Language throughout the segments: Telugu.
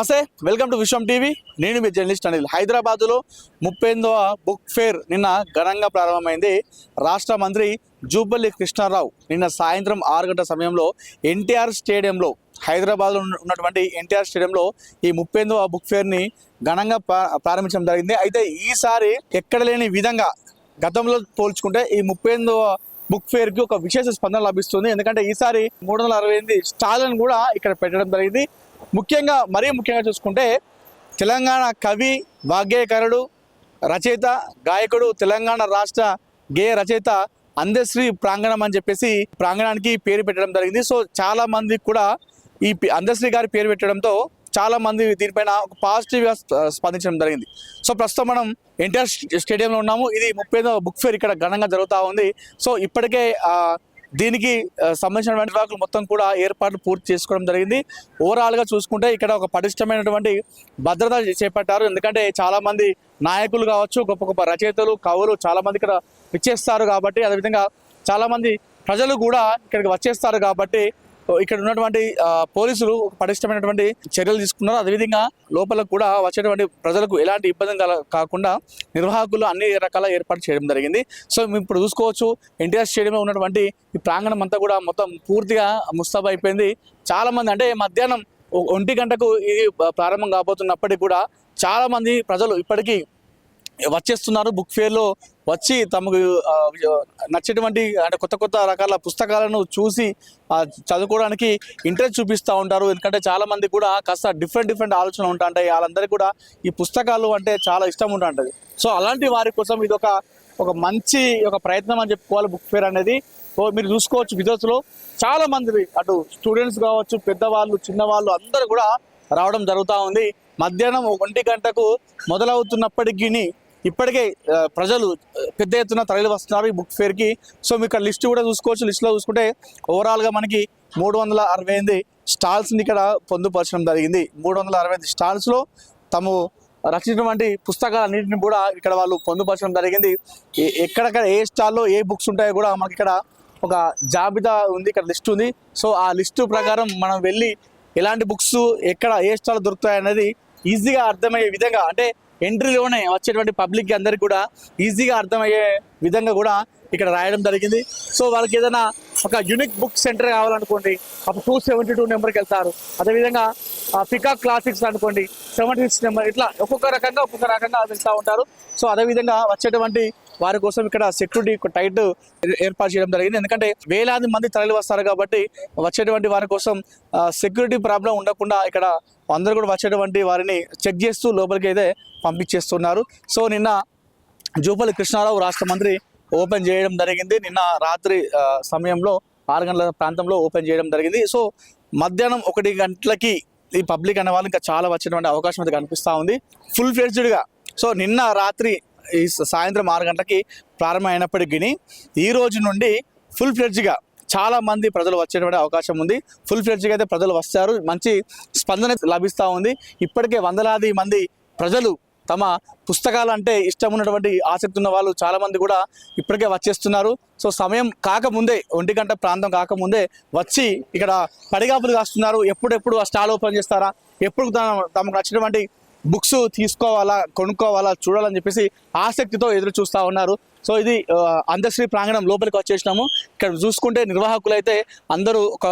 నమస్తే వెల్కమ్ టు విశ్వం టీవీ. నేను మీ జర్నలిస్ట్ అనిల్. హైదరాబాదులో ముప్పై బుక్ ఫేర్ నిన్న ఘనంగా ప్రారంభమైంది. రాష్ట్ర మంత్రి జూబల్లి కృష్ణారావు నిన్న సాయంత్రం ఆరు గంటల సమయంలో ఎన్టీఆర్ స్టేడియంలో హైదరాబాద్లో ఉన్నటువంటి ఎన్టీఆర్ స్టేడియంలో ఈ ముప్పై బుక్ ఫేర్ని ఘనంగా ప్రారంభించడం జరిగింది. అయితే ఈసారి ఎక్కడ లేని విధంగా గతంలో పోల్చుకుంటే ఈ ముప్పై బుక్ ఫేర్కి ఒక విశేష స్పందన లభిస్తుంది. ఎందుకంటే ఈసారి మూడు వందల అరవై ఎనిమిది స్టాళ్ళను కూడా ఇక్కడ పెట్టడం జరిగింది. ముఖ్యంగా మరీ ముఖ్యంగా చూసుకుంటే తెలంగాణ కవి వాగ్గేయకారుడు రచయిత గాయకుడు తెలంగాణ రాష్ట్ర గేయ రచయిత అందశ్రీ ప్రాంగణం అని చెప్పేసి ప్రాంగణానికి పేరు పెట్టడం జరిగింది. సో చాలా మంది కూడా ఈ అందశ్రీ గారి పేరు పెట్టడంతో చాలా మంది దీనిపైన ఒక పాజిటివ్గా స్పందించడం జరిగింది. సో ప్రస్తుతం మనం ఎన్టీఆర్ స్టేడియంలో ఉన్నాము. ఇది ముప్పై బుక్ ఫేర్ ఇక్కడ ఘనంగా జరుగుతూ ఉంది. సో ఇప్పటికే దీనికి సంబంధించిన నిర్వాహకులు మొత్తం కూడా ఏర్పాట్లు పూర్తి చేసుకోవడం జరిగింది. ఓవరాల్గా చూసుకుంటే ఇక్కడ ఒక పటిష్టమైనటువంటి భద్రత చేపట్టారు. ఎందుకంటే చాలామంది నాయకులు కావచ్చు గొప్ప గొప్ప రచయితలు కవులు చాలామంది ఇక్కడ విచ్చేస్తారు కాబట్టి అదేవిధంగా చాలామంది ప్రజలు కూడా ఇక్కడికి వచ్చేస్తారు కాబట్టి ఇక్కడ ఉన్నటువంటి పోలీసులు పటిష్టమైనటువంటి చర్యలు తీసుకున్నారు. అదేవిధంగా లోపల కూడా వచ్చేటువంటి ప్రజలకు ఎలాంటి ఇబ్బంది కల- కాకుండా నిర్వాహకులు అన్ని రకాల ఏర్పాటు చేయడం జరిగింది. సో మేము ఇప్పుడు చూసుకోవచ్చు ఎన్టీఆర్ స్టేడియంలో ఉన్నటువంటి ఈ ప్రాంగణం అంతా కూడా మొత్తం పూర్తిగా ముస్తాబ్ అయిపోయింది. చాలామంది అంటే మధ్యాహ్నం ఒంటి గంటకు ఇది ప్రారంభం కాబోతున్నప్పటికీ కూడా చాలామంది ప్రజలు ఇప్పటికీ వచ్చేస్తున్నారు బుక్ ఫేర్లో వచ్చి తమకు నచ్చేటువంటి అంటే కొత్త కొత్త రకాల పుస్తకాలను చూసి చదువుకోవడానికి ఇంట్రెస్ట్ చూపిస్తూ ఉంటారు. ఎందుకంటే చాలామంది కూడా కాస్త డిఫరెంట్ డిఫరెంట్ ఆలోచనలు ఉంటా ఉంటాయి వాళ్ళందరికీ కూడా ఈ పుస్తకాలు అంటే చాలా ఇష్టం ఉంటుంటుంది. సో అలాంటి వారి కోసం ఇది ఒక ఒక మంచి ఒక ప్రయత్నం అని చెప్పుకోవాలి బుక్ ఫేర్ అనేది. మీరు చూసుకోవచ్చు విదేశంలో చాలా మంది అటు స్టూడెంట్స్ కావచ్చు పెద్దవాళ్ళు చిన్నవాళ్ళు అందరూ కూడా రావడం జరుగుతూ ఉంది. మధ్యాహ్నం ఒంటి గంటకు మొదలవుతున్నప్పటికీ ఇప్పటికే ప్రజలు పెద్ద ఎత్తున తరలి వస్తున్నారు ఈ బుక్ ఫేర్కి. సో మీకు ఇక్కడ లిస్ట్ కూడా చూసుకోవచ్చు. లిస్ట్లో చూసుకుంటే ఓవరాల్గా మనకి మూడు వందల అరవై ఎనిమిది స్టాల్స్ని ఇక్కడ పొందుపరచడం జరిగింది. మూడు వందల అరవై ఎనిమిది స్టాల్స్లో తము రచించినటువంటి పుస్తకాలన్నింటిని కూడా ఇక్కడ వాళ్ళు పొందుపరచడం జరిగింది. ఏ- ఏ స్టాల్లో ఏ బుక్స్ ఉంటాయో కూడా మనకి ఇక్కడ ఒక జాబితా ఉంది ఇక్కడ లిస్ట్ ఉంది. సో ఆ లిస్టు ప్రకారం మనం వెళ్ళి ఎలాంటి బుక్స్ ఎక్కడ ఏ స్టాల్ దొరుకుతాయి అనేది ఈజీగా అర్థమయ్యే విధంగా అంటే ఎంట్రీలోనే వచ్చేటువంటి పబ్లిక్ అందరికి కూడా ఈజీగా అర్థమయ్యే విధంగా కూడా ఇక్కడ రాయడం జరిగింది. సో వాళ్ళకి ఏదైనా ఒక యూనిక్ బుక్ సెంటర్ కావాలనుకోండి అప్పుడు టూ సెవెంటీ టూ నెంబర్కి వెళ్తారు. అదేవిధంగా పికాక్ క్లాసిక్స్ అనుకోండి సెవెంటీ సిక్స్ నెంబర్ ఇట్లా ఒక్కొక్క రకంగా ఒక్కొక్క రకంగా వెళ్తూ ఉంటారు. సో అదేవిధంగా వచ్చేటువంటి వారి కోసం ఇక్కడ సెక్యూరిటీ టైట్ ఏర్పాటు చేయడం జరిగింది. ఎందుకంటే వేలాది మంది తరలి వస్తారు కాబట్టి వచ్చేటువంటి వారి కోసం సెక్యూరిటీ ప్రాబ్లం ఉండకుండా ఇక్కడ అందరూ కూడా వచ్చేటువంటి వారిని చెక్ చేస్తూ లోపలికి అయితే పంపించేస్తున్నారు. సో నిన్న జూపల్లి కృష్ణారావు రాష్ట్ర మంత్రి ఓపెన్ చేయడం జరిగింది. నిన్న రాత్రి సమయంలో ఆరు గంటల ప్రాంతంలో ఓపెన్ చేయడం జరిగింది. సో మధ్యాహ్నం ఒకటి గంటలకి ఈ పబ్లిక్ అనే వాళ్ళు ఇంకా చాలా వచ్చేటువంటి అవకాశం అయితే కనిపిస్తూ ఉంది. ఫుల్ ఫ్లెడ్జ్డ్గా. సో నిన్న రాత్రి ఈ సాయంత్రం ఆరు గంటలకి ప్రారంభం ఈ రోజు నుండి ఫుల్ ఫ్లెడ్జ్గా చాలా మంది ప్రజలు వచ్చేటువంటి అవకాశం ఉంది. ఫుల్ ఫ్లెడ్జ్గా అయితే ప్రజలు వస్తారు. మంచి స్పందన లభిస్తూ ఉంది. ఇప్పటికే వందలాది మంది ప్రజలు తమ పుస్తకాలు అంటే ఇష్టం ఉన్నటువంటి ఆసక్తి ఉన్న వాళ్ళు చాలామంది కూడా ఇప్పటికే వచ్చేస్తున్నారు. సో సమయం కాకముందే ఒంటి గంట ప్రాంతం కాకముందే వచ్చి ఇక్కడ పడిగాపులు కాస్తున్నారు. ఎప్పుడెప్పుడు ఆ స్టాల్ ఓపెన్ చేస్తారా? ఎప్పుడు తమ- తమకు నచ్చినటువంటి బుక్స్ తీసుకోవాలా కొనుక్కోవాలా చూడాలని చెప్పేసి ఆసక్తితో ఎదురు చూస్తూ ఉన్నారు. సో ఇది అందశ్రీ ప్రాంగణం లోపలికి వచ్చేసినాము. ఇక్కడ చూసుకుంటే నిర్వాహకులు అయితే అందరూ ఒక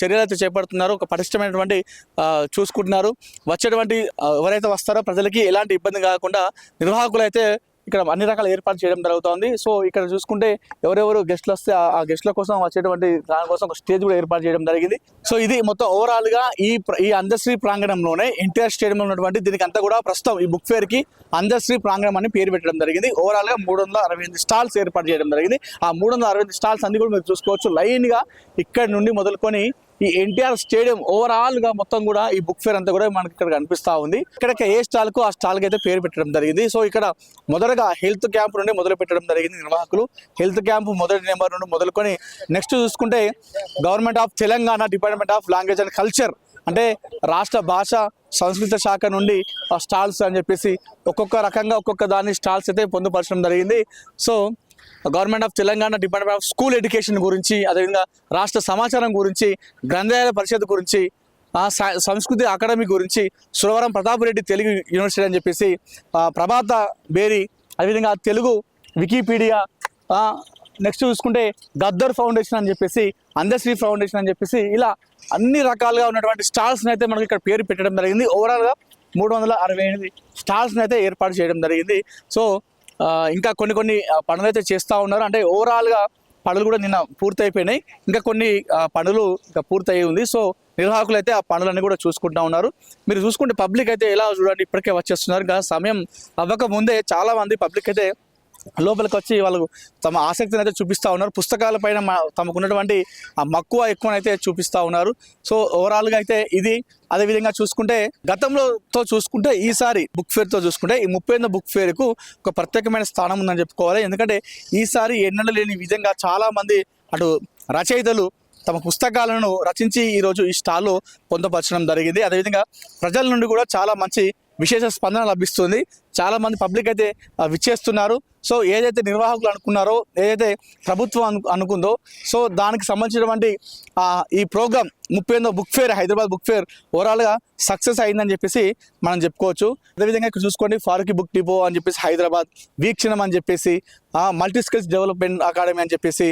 చర్యలు అయితే చేపడుతున్నారు ఒక పటిష్టమైనటువంటి చూసుకుంటున్నారు. వచ్చేటువంటి ఎవరైతే వస్తారో ప్రజలకి ఎలాంటి ఇబ్బంది కాకుండా నిర్వాహకులు అయితే ఇక్కడ అన్ని రకాల ఏర్పాటు చేయడం జరుగుతుంది. సో ఇక్కడ చూసుకుంటే ఎవరెవరు గెస్ట్లు వస్తే ఆ- గెస్ట్ల కోసం వచ్చేటువంటి దానికోసం ఒక స్టేజ్ కూడా ఏర్పాటు చేయడం జరిగింది. సో ఇది మొత్తం ఓవరాల్గా ఈ ఈ అందశ్రీ ప్రాంగణంలోనే ఎన్టీఆర్ స్టేడియంలో ఉన్నటువంటి దీనికి అంతా కూడా ప్రస్తుతం ఈ బుక్ ఫేర్కి అందశ్రీ ప్రాంగణం అని పేరు పెట్టడం జరిగింది. ఓవరాల్గా మూడు వందల అరవై ఎనిమిది స్టాల్స్ ఏర్పాటు చేయడం జరిగింది. ఆ మూడు వందల అరవై స్టాల్స్ అన్ని కూడా మీరు చూసుకోవచ్చు. లైన్గా ఇక్కడ నుండి మొదలుకొని ఈ ఎన్టీఆర్ స్టేడియం ఓవరాల్గా మొత్తం కూడా ఈ బుక్ ఫేర్ అంతా కూడా మనకి ఇక్కడ కనిపిస్తా ఉంది. ఇక్కడ ఏ స్టాల్కు ఆ స్టాల్కి అయితే పేరు పెట్టడం జరిగింది. సో ఇక్కడ మొదటగా హెల్త్ క్యాంప్ నుండి మొదలు పెట్టడం జరిగింది నిర్వాహకులు. హెల్త్ క్యాంప్ మొదటి నెంబర్ నుండి మొదలుకొని నెక్స్ట్ చూసుకుంటే government of Telangana department of language and culture అంటే రాష్ట్ర భాష సంస్కృత శాఖ నుండి ఆ స్టాల్స్ అని చెప్పేసి ఒక్కొక్క రకంగా ఒక్కొక్క దాని స్టాల్స్ అయితే పొందుపరచడం జరిగింది. So government of Telangana department of school education గురించి అదేవిధంగా రాష్ట్ర సమాచారం గురించి గ్రంథాలయ పరిషత్ గురించి సా- సంస్కృతి అకాడమీ గురించి సురవరం ప్రతాప్ రెడ్డి తెలుగు యూనివర్సిటీ అని చెప్పేసి ప్రభాత బేరి అదేవిధంగా తెలుగు వికీపీడియా నెక్స్ట్ చూసుకుంటే గద్దర్ ఫౌండేషన్ అని చెప్పేసి అందశ్రీ ఫౌండేషన్ అని చెప్పేసి ఇలా అన్ని రకాలుగా ఉన్నటువంటి స్టాల్స్ని అయితే మనకి ఇక్కడ పేరు పెట్టడం జరిగింది. ఓవరాల్గా మూడు వందల అరవై ఎనిమిది స్టాల్స్ని అయితే ఏర్పాటు చేయడం జరిగింది. సో ఇంకా కొన్ని కొన్ని పనులు అయితే చేస్తూ ఉన్నారు. అంటే ఓవరాల్గా పనులు కూడా నిన్న పూర్తయిపోయినాయి. ఇంకా కొన్ని పనులు ఇంకా పూర్తయి ఉంది. సో నిర్వాహకులు అయితే ఆ పనులన్నీ కూడా చూసుకుంటా ఉన్నారు. మీరు చూసుకుంటే పబ్లిక్ అయితే ఎలా చూడండి? ఇప్పటికే వచ్చేస్తున్నారు. ఇంకా సమయం అవ్వక ముందే చాలా మంది పబ్లిక్ అయితే లోపలికి వచ్చి వాళ్ళు తమ ఆసక్తిని అయితే చూపిస్తూ ఉన్నారు. పుస్తకాల పైన మా- తమకు ఉన్నటువంటి మక్కువ ఎక్కువనైతే చూపిస్తూ ఉన్నారు. సో ఓవరాల్గా అయితే ఇది. అదేవిధంగా చూసుకుంటే గతంలోతో చూసుకుంటే ఈసారి బుక్ ఫేర్తో చూసుకుంటే ఈ ముప్పై ఎనిమిది బుక్ ఫేర్కు ఒక ప్రత్యేకమైన స్థానం ఉందని చెప్పుకోవాలి. ఎందుకంటే ఈసారి ఎన్నడూ లేని విధంగా చాలామంది అటు రచయితలు తమ పుస్తకాలను రచించి ఈరోజు ఈ స్టాల్లో పొందపరచడం జరిగింది. అదేవిధంగా ప్రజల నుండి కూడా చాలా మంచి విశేష స్పందన లభిస్తుంది. చాలా మంది పబ్లిక్ అయితే విచ్చేస్తున్నారు. సో ఏదైతే నిర్వాహకులు అనుకున్నారో ఏదైతే ప్రభుత్వం అను అనుకుందో సో దానికి సంబంధించినటువంటి ఈ ప్రోగ్రామ్ ముప్పై ఎనిమిదో book fair Hyderabad book fair ఓవరాల్గా సక్సెస్ అయిందని చెప్పేసి మనం చెప్పుకోవచ్చు. అదేవిధంగా ఇక్కడ చూసుకోండి ఫారూకి బుక్ డిపో అని చెప్పేసి హైదరాబాద్ వీక్షణం అని చెప్పేసి మల్టీ స్కిల్స్ డెవలప్మెంట్ అకాడమీ అని చెప్పేసి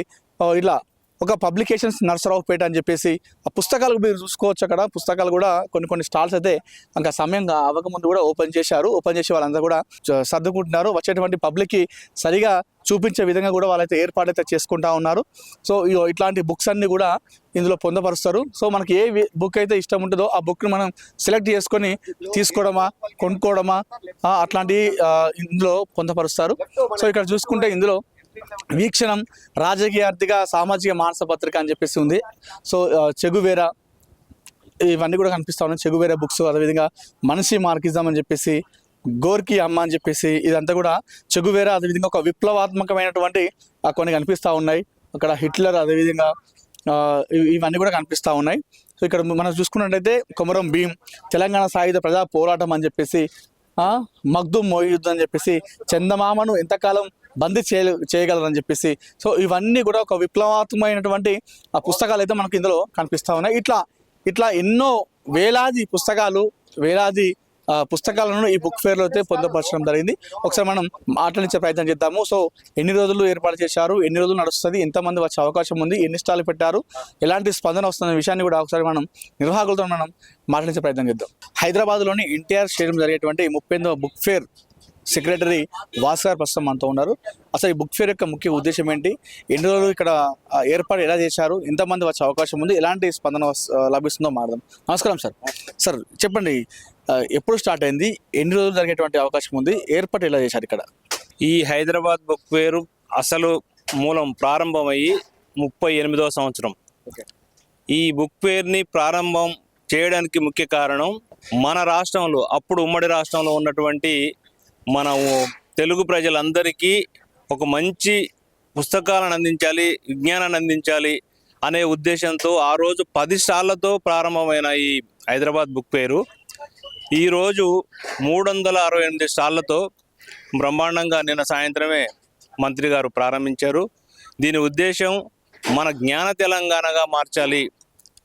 ఇలా ఒక పబ్లికేషన్స్ నర్సరావుపేట అని చెప్పేసి ఆ పుస్తకాలు మీరు చూసుకోవచ్చు అక్కడ. పుస్తకాలు కూడా కొన్ని కొన్ని స్టాల్స్ అయితే ఇంకా సమయం అవ్వకముందు కూడా ఓపెన్ చేశారు. ఓపెన్ చేసి వాళ్ళంతా కూడా చ- సర్దుకుంటున్నారు. వచ్చేటువంటి పబ్లిక్కి సరిగా చూపించే విధంగా కూడా వాళ్ళైతే ఏర్పాటు అయితే చేసుకుంటా ఉన్నారు. సో ఇగో ఇట్లాంటి బుక్స్ అన్నీ కూడా ఇందులో పొందపరుస్తారు. సో మనకి ఏ బుక్ అయితే ఇష్టం ఉంటుందో ఆ బుక్ని మనం సెలెక్ట్ చేసుకొని తీసుకోవడమా కొనుక్కోవడమా అట్లాంటివి అట్లాంటి ఇందులో పొందపరుస్తారు. సో ఇక్కడ చూసుకుంటే ఇందులో వీక్షణం రాజకీయ ఆర్థిక సామాజిక మానస పత్రిక అని చెప్పేసి ఉంది. సో చెగువేర చెగువేరా ఇవన్నీ కూడా కనిపిస్తా ఉన్నాయి. చెగువేరా బుక్స్ అదేవిధంగా మనిషి మార్కిజం అని చెప్పేసి గోర్కి అమ్మ అని చెప్పేసి ఇదంతా కూడా చెగువేరా అదేవిధంగా ఒక విప్లవాత్మకమైనటువంటి కొన్ని కనిపిస్తూ ఉన్నాయి. అక్కడ హిట్లర్ అదేవిధంగా ఇవన్నీ కూడా కనిపిస్తూ ఉన్నాయి. సో ఇక్కడ మనం చూసుకున్నట్టయితే కొమరం భీం తెలంగాణ సాయుధ ప్రజా పోరాటం అని చెప్పేసి మగ్దు మగ్దుమ్ అని చెప్పేసి చందమామను ఎంతకాలం బందీ చేయ చేయగలరని చెప్పేసి. సో ఇవన్నీ కూడా ఒక విప్లవాత్మకమైనటువంటి ఆ పుస్తకాలు అయితే మనకు ఇందులో కనిపిస్తూ ఉన్నాయి. ఇట్లా ఇట్లా ఎన్నో వేలాది పుస్తకాలు వేలాది పుస్తకాలను ఈ బుక్ ఫేర్లో అయితే పొందుపరచడం జరిగింది. ఒకసారి మనం మాట్లాడించే ప్రయత్నం చేద్దాము. సో ఎన్ని రోజులు ఏర్పాటు చేశారు? ఎన్ని రోజులు నడుస్తుంది? ఎంతమంది వచ్చే అవకాశం ఉంది? ఎన్ని స్టాలు పెట్టారు? ఎలాంటి స్పందన వస్తున్న విషయాన్ని కూడా ఒకసారి మనం నిర్వాహకులతో మనం మాట్లాడించే ప్రయత్నం చేద్దాం. హైదరాబాద్లోని ఎన్టీఆర్ స్టేడియం జరిగేటువంటి ముప్పై బుక్ ఫేర్ సెక్రటరీ వాస్ గారు ప్రస్తుతం మనతో ఉన్నారు. అసలు ఈ బుక్ ఫేర్ యొక్క ముఖ్య ఉద్దేశం ఏంటి? ఎన్ని రోజులు ఇక్కడ ఏర్పాటు ఎలా చేశారు? ఎంతమంది వచ్చే అవకాశం ఉంది? ఎలాంటి స్పందన లభిస్తుందో మారదాం నమస్కారం సార్. సార్ చెప్పండి ఎప్పుడు స్టార్ట్ అయింది? ఎన్ని రోజులు జరిగేటువంటి అవకాశం ఉంది? ఏర్పాటు ఎలా చేశారు ఇక్కడ? ఈ హైదరాబాద్ బుక్ ఫేర్ అసలు మూలం ప్రారంభమయ్యి ముప్పై ఎనిమిదవ సంవత్సరం. ఈ బుక్ ఫేర్ని ప్రారంభం చేయడానికి ముఖ్య కారణం మన రాష్ట్రంలో అప్పుడు ఉమ్మడి రాష్ట్రంలో ఉన్నటువంటి మనము తెలుగు ప్రజలందరికీ ఒక మంచి పుస్తకాలను అందించాలి విజ్ఞానాన్ని అందించాలి అనే ఉద్దేశంతో ఆ రోజు పది స్టాళ్ళతో ప్రారంభమైన ఈ హైదరాబాద్ బుక్ పేరు ఈరోజు మూడు వందల అరవై ఎనిమిది స్టాళ్ళతో బ్రహ్మాండంగా నిన్న సాయంత్రమే మంత్రి గారు ప్రారంభించారు. దీని ఉద్దేశం మన జ్ఞాన తెలంగాణగా మార్చాలి.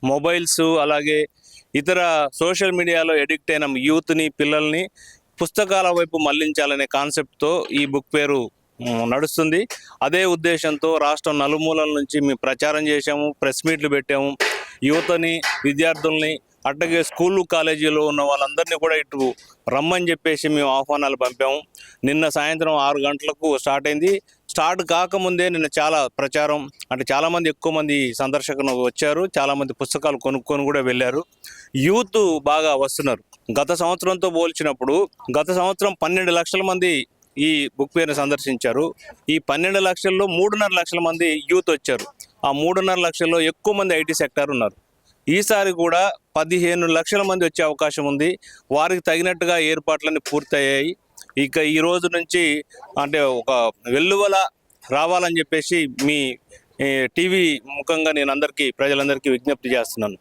మొబైల్స్ అలాగే ఇతర సోషల్ మీడియాలో ఎడిక్ట్ అయిన యూత్ని పిల్లల్ని పుస్తకాల వైపు మళ్ళించాలనే కాన్సెప్ట్తో ఈ బుక్ పేరు నడుస్తుంది. అదే ఉద్దేశంతో రాష్ట్రం నలుమూలల నుంచి మేము ప్రచారం చేశాము ప్రెస్ మీట్లు పెట్టాము. యువతని విద్యార్థుల్ని అట్లాగే స్కూళ్ళు కాలేజీలో ఉన్న వాళ్ళందరినీ కూడా ఇటు రమ్మని చెప్పేసి మేము ఆహ్వానాలు పంపాము. నిన్న సాయంత్రం ఆరు గంటలకు స్టార్ట్ అయింది. స్టార్ట్ కాకముందే నిన్న చాలా ప్రచారం అంటే చాలామంది ఎక్కువ మంది సందర్శకులు వచ్చారు. చాలామంది పుస్తకాలు కొనుక్కొని కూడా వెళ్ళారు. యూత్ బాగా వస్తున్నారు. గత సంవత్సరంతో పోల్చినప్పుడు గత సంవత్సరం పన్నెండు లక్షల మంది ఈ బుక్ ఫేర్ని సందర్శించారు. ఈ పన్నెండు లక్షల్లో మూడున్నర లక్షల మంది యూత్ వచ్చారు. ఆ మూడున్నర లక్షల్లో ఎక్కువ మంది ఐటీ సెక్టార్ ఉన్నారు. ఈసారి కూడా పదిహేను లక్షల మంది వచ్చే అవకాశం ఉంది. వారికి తగినట్టుగా ఏర్పాట్లన్నీ పూర్తయ్యాయి. ఇక ఈ రోజు నుంచి అంటే ఒక వెల్లువల రావాలని చెప్పేసి మీ టీవీ ముఖంగా నేను అందరికీ ప్రజలందరికీ విజ్ఞప్తి చేస్తున్నాను.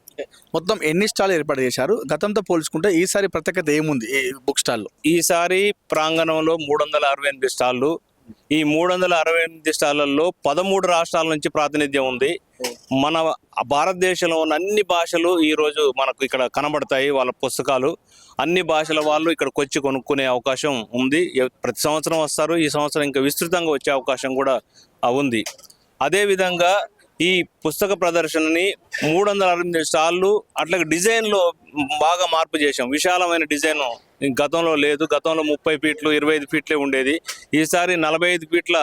మొత్తం ఎన్ని స్టాల్ ఏర్పాటు చేశారు? గతంతో పోల్చుకుంటే ఈసారి ప్రత్యేకత ఏముంది ఈ బుక్ స్టాల్లో ఈసారి ప్రాంగణంలో మూడు వందల అరవై ఎనిమిది స్టాళ్ళు. ఈ మూడు వందల అరవై ఎనిమిది స్టాళ్ళలో పదమూడు రాష్ట్రాల నుంచి ప్రాతినిధ్యం ఉంది. మన భారతదేశంలో ఉన్న అన్ని భాషలు ఈ రోజు మనకు ఇక్కడ కనబడతాయి వాళ్ళ పుస్తకాలు. అన్ని భాషల వాళ్ళు ఇక్కడికి వచ్చి కొనుక్కునే అవకాశం ఉంది. ప్రతి సంవత్సరం వస్తారు. ఈ సంవత్సరం ఇంకా విస్తృతంగా వచ్చే అవకాశం కూడా ఉంది. అదేవిధంగా ఈ పుస్తక ప్రదర్శనని మూడు వందల అరవై ఎనిమిది స్టాళ్ళు అట్లా డిజైన్లో బాగా మార్పు చేశాం. విశాలమైన డిజైన్ గతంలో లేదు. గతంలో ముప్పై ఫీట్లు ఇరవై ఐదు ఫీట్లే ఉండేది. ఈసారి నలభై ఐదు ఫీట్ల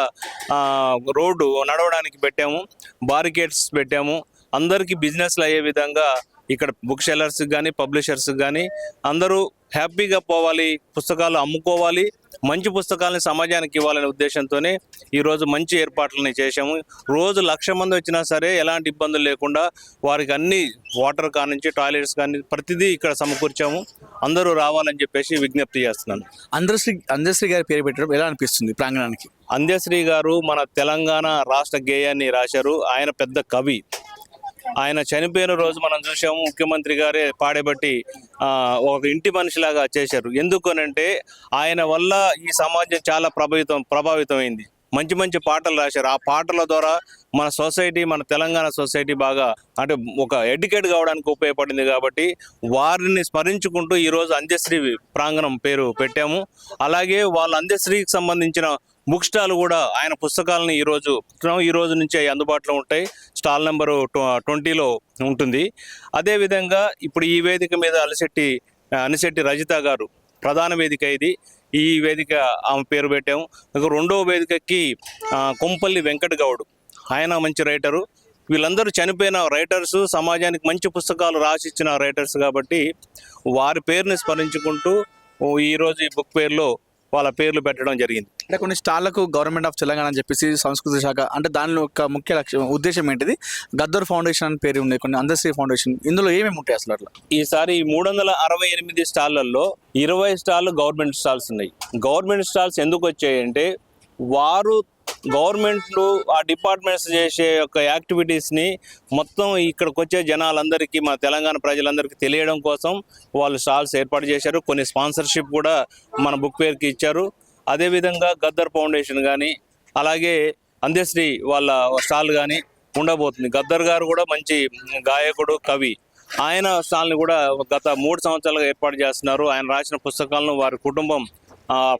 రోడ్డు నడవడానికి పెట్టాము. బారికేడ్స్ పెట్టాము. అందరికీ బిజినెస్లు అయ్యే విధంగా ఇక్కడ బుక్ సెల్లర్స్కి కానీ పబ్లిషర్స్కి కానీ అందరూ హ్యాపీగా పోవాలి పుస్తకాలు అమ్ముకోవాలి మంచి పుస్తకాలని సమాజానికి ఇవ్వాలనే ఉద్దేశంతోనే ఈరోజు మంచి ఏర్పాట్లని చేశాము. రోజు లక్ష మంది వచ్చినా సరే ఎలాంటి ఇబ్బందులు లేకుండా వారికి అన్ని వాటర్ కానించి టాయిలెట్స్ కానీ ప్రతిదీ ఇక్కడ సమకూర్చాము. అందరూ రావాలని చెప్పేసి విజ్ఞప్తి చేస్తున్నాను. అందశ్రీ అందశ్రీ గారి పేరు పెట్టడం ఎలా అనిపిస్తుంది ప్రాంగణానికి? అంధ్యశ్రీ గారు మన తెలంగాణ రాష్ట్ర గేయాన్ని రాశారు. ఆయన పెద్ద కవి. ఆయన చనిపోయిన రోజు మనం చూసాము ముఖ్యమంత్రి గారే పాడేబట్టి ఒక ఇంటి మనిషిలాగా చేశారు. ఎందుకనంటే ఆయన వల్ల ఈ సమాజం చాలా ప్రభావితం ప్రభావితమైంది. మంచి మంచి పాటలు రాశారు. ఆ పాటల ద్వారా మన సొసైటీ మన తెలంగాణ సొసైటీ బాగా అంటే ఒక ఎడ్యుకేట్ కావడానికి ఉపయోగపడింది కాబట్టి వారిని స్మరించుకుంటూ ఈరోజు అంత్యశ్రీ ప్రాంగణం పేరు పెట్టాము. అలాగే వాళ్ళ అంత్యశ్రీకి సంబంధించిన బుక్ స్టాల్ కూడా ఆయన పుస్తకాలని ఈరోజు ఈ రోజు నుంచి అవి అందుబాటులో ఉంటాయి. స్టాల్ నెంబరు ట్వంటీలో ఉంటుంది. అదేవిధంగా ఇప్పుడు ఈ వేదిక మీద అలశెట్టి అనిశెట్టి రజిత గారు ప్రధాన వేదిక ఇది. ఈ వేదిక ఆమె పేరు పెట్టాము ఇక రెండవ వేదికకి కొంపల్లి వెంకట గౌడ్. ఆయన మంచి రైటరు. వీళ్ళందరూ చనిపోయిన రైటర్స్ సమాజానికి మంచి పుస్తకాలు రాసిచ్చిన రైటర్స్ కాబట్టి వారి పేరుని స్మరించుకుంటూ ఈరోజు ఈ బుక్ పేరులో వాళ్ళ పేర్లు పెట్టడం జరిగింది. అంటే కొన్ని స్టాళ్ళకు గవర్నమెంట్ ఆఫ్ తెలంగాణ అని చెప్పేసి సంస్కృతి శాఖ అంటే దానిలో ఒక ముఖ్య లక్ష్యం ఉద్దేశం ఏంటిది? గద్దర్ ఫౌండేషన్ అని పేరు ఉన్నాయి కొన్ని అందశ్రీ ఫౌండేషన్ ఇందులో ఏమేమి ఉంటాయి అసలు అట్లా? ఈసారి మూడు వందల అరవై ఎనిమిది స్టాళ్ళలో ఇరవై స్టాళ్ళు గవర్నమెంట్ స్టాల్స్ ఉన్నాయి. గవర్నమెంట్ స్టాల్స్ ఎందుకు వచ్చాయంటే వారు గవర్నమెంట్లు ఆ డిపార్ట్మెంట్స్ చేసే యొక్క యాక్టివిటీస్ని మొత్తం ఇక్కడికి వచ్చే జనాలందరికీ మన తెలంగాణ ప్రజలందరికీ తెలియడం కోసం వాళ్ళు స్టాల్స్ ఏర్పాటు చేశారు. కొన్ని స్పాన్సర్షిప్ కూడా మన బుక్ పేరుకి ఇచ్చారు. అదేవిధంగా గద్దర్ ఫౌండేషన్ కానీ అలాగే అందశ్రీ వాళ్ళ స్టాల్ కానీ ఉండబోతుంది. గద్దర్ గారు కూడా మంచి గాయకుడు కవి. ఆయన స్టాల్ని కూడా గత మూడు సంవత్సరాలుగా ఏర్పాటు చేస్తున్నారు. ఆయన రాసిన పుస్తకాలను వారి కుటుంబం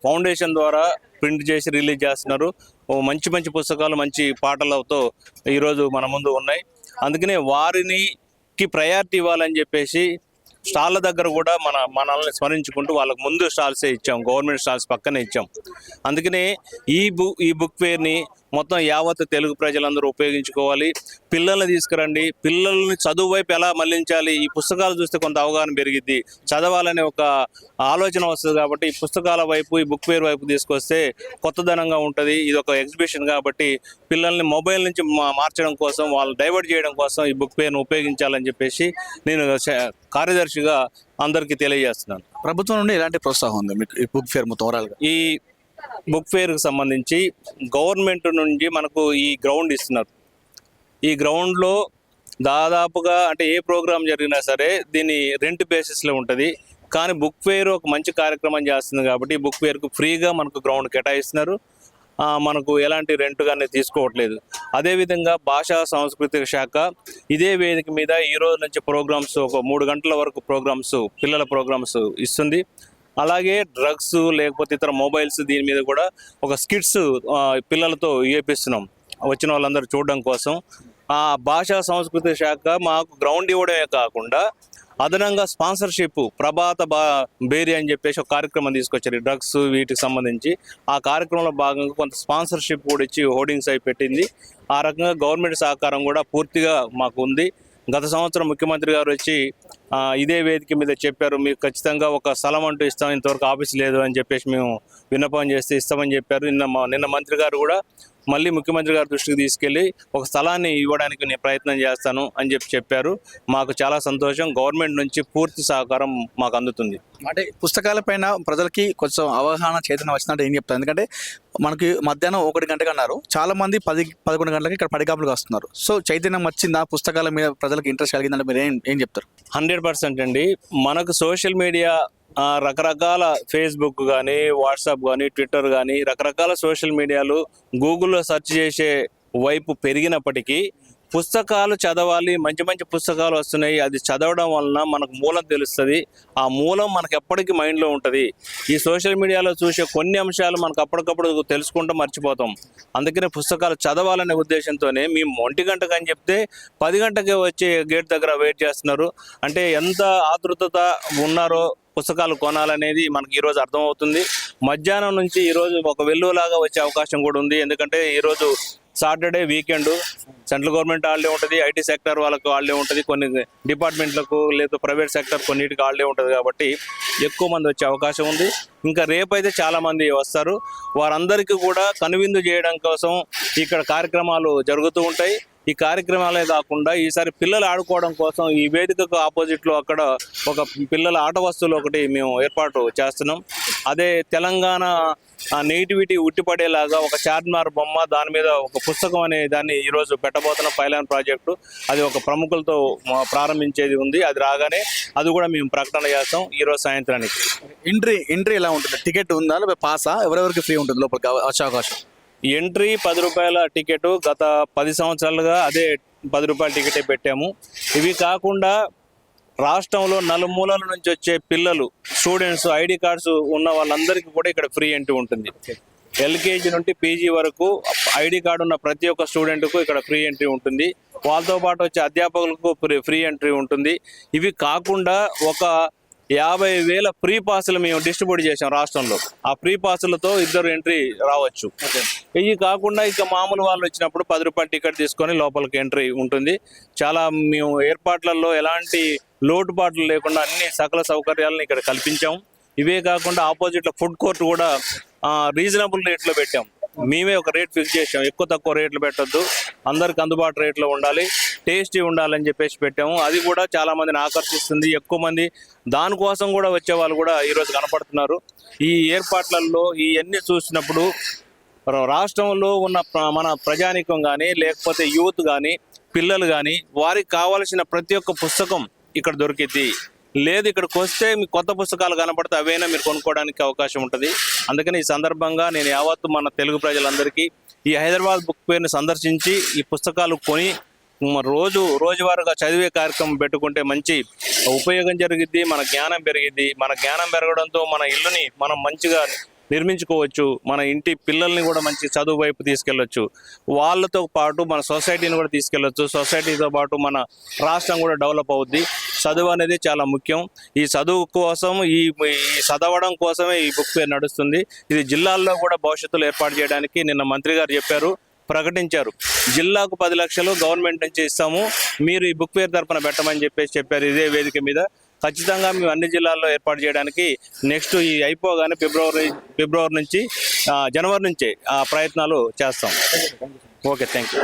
ఫౌండేషన్ ద్వారా ప్రింట్ చేసి రిలీజ్ చేస్తున్నారు. మంచి మంచి పుస్తకాలు మంచి పాటలతో ఈరోజు మన ముందు ఉన్నాయి. అందుకనే వారిని ప్రయారిటీ ఇవ్వాలని చెప్పేసి స్టాళ్ళ దగ్గర కూడా మన మనల్ని స్మరించుకుంటూ వాళ్ళకి ముందు స్టాల్సే ఇచ్చాం. గవర్నమెంట్ స్టాల్స్ పక్కనే ఇచ్చాం. అందుకనే ఈ బుక్ ఈ బుక్ ఫేర్ని మొత్తం యావత్ తెలుగు ప్రజలందరూ ఉపయోగించుకోవాలి. పిల్లల్ని తీసుకురండి. పిల్లల్ని చదువు వైపు ఎలా మళ్ళించాలి? ఈ పుస్తకాలు చూస్తే కొంత అవగాహన పెరిగిద్ది. చదవాలనే ఒక ఆలోచన వస్తుంది కాబట్టి ఈ పుస్తకాల వైపు ఈ బుక్ ఫేర్ వైపు తీసుకొస్తే కొత్తదనంగా ఉంటుంది. ఇది ఒక ఎగ్జిబిషన్ కాబట్టి పిల్లల్ని మొబైల్ నుంచి మా- మార్చడం కోసం వాళ్ళు డైవర్ట్ చేయడం కోసం ఈ బుక్ ఫేర్ను ఉపయోగించాలని చెప్పేసి నేను కార్యదర్శిగా అందరికీ తెలియజేస్తున్నాను. ప్రభుత్వం నుండి ఎలాంటి ప్రోత్సాహం ఉంది మీకు ఈ బుక్ ఫేర్ మొత్తం ఈ బుక్ ఫేర్కి సంబంధించి గవర్నమెంట్ నుంచి మనకు ఈ గ్రౌండ్ ఇస్తున్నారు. ఈ గ్రౌండ్లో దాదాపుగా అంటే ఏ ప్రోగ్రాం జరిగినా సరే దీన్ని రెంట్ బేసిస్లో ఉంటుంది. కానీ బుక్ ఫేర్ ఒక మంచి కార్యక్రమం చేస్తుంది కాబట్టి బుక్ ఫేర్కు ఫ్రీగా మనకు గ్రౌండ్ కేటాయిస్తున్నారు. మనకు ఎలాంటి రెంట్ కానీ తీసుకోవట్లేదు. అదేవిధంగా భాషా సాంస్కృతిక శాఖ ఇదే వేదిక మీద ఈ రోజు నుంచి ప్రోగ్రామ్స్ ఒక మూడు గంటల వరకు ప్రోగ్రామ్స్ పిల్లల ప్రోగ్రామ్స్ ఇస్తుంది. అలాగే డ్రగ్స్ లేకపోతే ఇతర మొబైల్స్ దీని మీద కూడా ఒక స్కిట్స్ పిల్లలతో వేపిస్తున్నాం వచ్చిన వాళ్ళందరూ చూడడం కోసం. ఆ భాషా సంస్కృతి శాఖ మాకు గ్రౌండ్ ఇవ్వడమే కాకుండా అదనంగా స్పాన్సర్షిప్ ప్రభాత బా బేరీ అని చెప్పేసి ఒక కార్యక్రమం తీసుకొచ్చారు డ్రగ్స్ వీటికి సంబంధించి. ఆ కార్యక్రమంలో భాగంగా కొంత స్పాన్సర్షిప్ కూడా ఇచ్చి హోర్డింగ్స్ అయి పెట్టింది. ఆ రకంగా గవర్నమెంట్ సహకారం కూడా పూర్తిగా మాకు ఉంది గత సంవత్సరం ముఖ్యమంత్రి గారు వచ్చి ఇదే వేదిక మీద చెప్పారు. మీకు ఖచ్చితంగా ఒక స్థలం అంటూ ఇస్తాం. ఇంతవరకు ఆఫీస్ లేదు అని చెప్పేసి మేము విన్నపం చేస్తే ఇస్తామని చెప్పారు. నిన్న నిన్న మంత్రి గారు కూడా మళ్ళీ ముఖ్యమంత్రి గారి దృష్టికి తీసుకెళ్ళి ఒక స్థలాన్ని ఇవ్వడానికి నేను ప్రయత్నం చేస్తాను అని చెప్పి చెప్పారు. మాకు చాలా సంతోషం. గవర్నమెంట్ నుంచి పూర్తి సహకారం మాకు అందుతుంది. అంటే పుస్తకాల పైన ప్రజలకి కొంచెం అవగాహన చైతన్యం వచ్చినట్టు ఏం చెప్తారు? ఎందుకంటే మనకి మధ్యాహ్నం ఒకటి గంటకు అన్నారు. చాలా మంది పది పదకొండు గంటలకి ఇక్కడ పడికాపులకు వస్తున్నారు సో చైతన్యం వచ్చిందా? పుస్తకాల మీద ప్రజలకు ఇంట్రెస్ట్ కలిగిందంటే మీరు ఏం ఏం చెప్తారు? హండ్రెడ్ పర్సెంట్ అండి. మనకు సోషల్ మీడియా రకరకాల ఫేస్బుక్ కానీ వాట్సాప్ కానీ ట్విట్టర్ కానీ రకరకాల సోషల్ మీడియాలు గూగుల్లో సెర్చ్ చేసే వైపు పెరిగినప్పటికీ పుస్తకాలు చదవాలి మంచి మంచి పుస్తకాలు వస్తున్నాయి. అది చదవడం వలన మనకు మూలం తెలుస్తుంది. ఆ మూలం మనకు ఎప్పటికీ మైండ్లో ఉంటుంది. ఈ సోషల్ మీడియాలో చూసే కొన్ని అంశాలు మనకు అప్పటికప్పుడు తెలుసుకుంటూ మర్చిపోతాం. అందుకనే పుస్తకాలు చదవాలనే ఉద్దేశంతోనే మేము ఒంటి గంటకు అని చెప్తే పది గంటకే వచ్చే గేట్ దగ్గర వెయిట్ చేస్తున్నారు. అంటే ఎంత ఆతృతత ఉన్నారో పుస్తకాలు కొనాలనేది మనకి ఈరోజు అర్థమవుతుంది. మధ్యాహ్నం నుంచి ఈరోజు ఒక వెల్లువలాగా వచ్చే అవకాశం కూడా ఉంది. ఎందుకంటే ఈరోజు Saturday weekend central government holiday ఉంటుంది ఐటీ సెక్టర్ వాళ్ళకు హాలిడే ఉంటుంది కొన్ని డిపార్ట్మెంట్లకు లేదా ప్రైవేట్ సెక్టర్ కొన్నిటికి హాలిడే ఉంటుంది కాబట్టి ఎక్కువ మంది వచ్చే అవకాశం ఉంది. ఇంకా రేపైతే చాలామంది వస్తారు. వారందరికీ కూడా కనువిందు చేయడం కోసం ఇక్కడ కార్యక్రమాలు జరుగుతూ ఉంటాయి. ఈ కార్యక్రమాలే కాకుండా ఈసారి పిల్లలు ఆడుకోవడం కోసం ఈ వేదికకు ఆపోజిట్లో అక్కడ ఒక పిల్లల ఆట వస్తువులు ఒకటి మేము ఏర్పాటు చేస్తున్నాం. అదే తెలంగాణ నెగిటివిటీ ఉట్టిపడేలాగా ఒక చార్మినార్ బొమ్మ దాని మీద ఒక పుస్తకం అనే దాన్ని ఈరోజు పెట్టబోతున్న పైలాన్ ప్రాజెక్టు. అది ఒక ప్రముఖులతో ప్రారంభించేది ఉంది. అది రాగానే అది కూడా మేము ప్రకటన చేస్తాం ఈరోజు సాయంత్రానికి. ఎంట్రీ ఎంట్రీ ఎలా ఉంటుంది? టికెట్ ఉందా? లేకపోతే పాసా ఎవరెవరికి ఫ్రీ ఉంటుంది లోపలికి? వచ్చే అవకాశం. ఎంట్రీ పది రూపాయల టికెట్ గత పది సంవత్సరాలుగా అదే పది రూపాయల టికెటే పెట్టాము. ఇవి కాకుండా రాష్ట్రంలో నలుమూలల నుంచి వచ్చే పిల్లలు స్టూడెంట్స్ ఐడి కార్డ్స్ ఉన్న వాళ్ళందరికీ కూడా ఇక్కడ ఫ్రీ ఎంట్రీ ఉంటుంది. ఎల్కేజీ నుండి పీజీ వరకు ఐడి కార్డు ఉన్న ప్రతి ఒక్క స్టూడెంట్కు ఇక్కడ ఫ్రీ ఎంట్రీ ఉంటుంది. వాళ్ళతో పాటు వచ్చే అధ్యాపకులకు ఫ్రీ ఫ్రీ ఎంట్రీ ఉంటుంది. ఇవి కాకుండా ఒక యాభై వేల ఫ్రీ పాసులు మేము డిస్ట్రిబ్యూట్ చేసాం రాష్ట్రంలో. ఆ ఫ్రీ పాసులతో ఇద్దరు ఎంట్రీ రావచ్చు. ఇవి కాకుండా ఇక మామూలు వాళ్ళు వచ్చినప్పుడు పది రూపాయల టికెట్ తీసుకొని లోపలికి ఎంట్రీ ఉంటుంది. చాలా మేము ఏర్పాట్లలో ఎలాంటి లోటుపాట్లు లేకుండా అన్ని సకల సౌకర్యాలను ఇక్కడ కల్పించాం. ఇవే కాకుండా ఆపోజిట్లో ఫుడ్ కోర్ట్ కూడా రీజనబుల్ రేట్లో పెట్టాం. మేమే ఒక రేట్ ఫిక్స్ చేసాం ఎక్కువ తక్కువ రేట్లు పెట్టొద్దు. అందరికి అందుబాటు రేట్లో ఉండాలి. టేస్టీ ఉండాలని చెప్పేసి పెట్టాము. అది కూడా చాలా మందిని ఆకర్షిస్తుంది. ఎక్కువ మంది దానికోసం కూడా వచ్చే వాళ్ళు కూడా ఈరోజు కనపడుతున్నారు. ఈ ఏర్పాట్లలో ఇవన్నీ చూసినప్పుడు రాష్ట్రంలో ఉన్న ప్ర- మన ప్రజానికం కానీ లేకపోతే యూత్ కానీ పిల్లలు కానీ వారికి కావాల్సిన ప్రతి ఒక్క పుస్తకం ఇక్కడ దొరికిద్ది. లేదు ఇక్కడికి వస్తే మీకు కొత్త పుస్తకాలు కనపడితే అవైనా మీరు కొనుక్కోవడానికి అవకాశం ఉంటుంది. అందుకని ఈ సందర్భంగా నేను యావత్తు మన తెలుగు ప్రజలందరికీ ఈ హైదరాబాద్ బుక్ పేరుని సందర్శించి ఈ పుస్తకాలు కొని రోజు రోజువారీగా చదివే కార్యక్రమం పెట్టుకుంటే మంచి ఉపయోగం జరిగిద్ది మన జ్ఞానం పెరిగిద్ది. మన జ్ఞానం పెరగడంతో మన ఇల్లుని మనం మంచిగా నిర్మించుకోవచ్చు. మన ఇంటి పిల్లల్ని కూడా మంచి చదువు వైపు తీసుకెళ్ళొచ్చు. వాళ్ళతో పాటు మన సొసైటీని కూడా తీసుకెళ్ళొచ్చు. సొసైటీతో పాటు మన రాష్ట్రం కూడా డెవలప్ అవుద్ది. చదువు అనేది చాలా ముఖ్యం. ఈ చదువు కోసం ఈ చదవడం కోసమే ఈ బుక్ పేరు నడుస్తుంది. ఇది జిల్లాల్లో కూడా భవిష్యత్తులో ఏర్పాటు చేయడానికి నిన్న మంత్రి గారు చెప్పారు. ప్రకటించారు. జిల్లాకు పది లక్షలు గవర్నమెంట్ నుంచి ఇస్తాము. మీరు ఈ బుక్ ఫేర్ తరపున పెట్టమని చెప్పేసి చెప్పారు ఇదే వేదిక మీద. ఖచ్చితంగా మేము అన్ని జిల్లాల్లో ఏర్పాటు చేయడానికి నెక్స్ట్ ఈ అయిపోగానే ఫిబ్రవరి ఫిబ్రవరి నుంచి జనవరి నుంచే ఆ ప్రయత్నాలు చేస్తాం. Okay thank you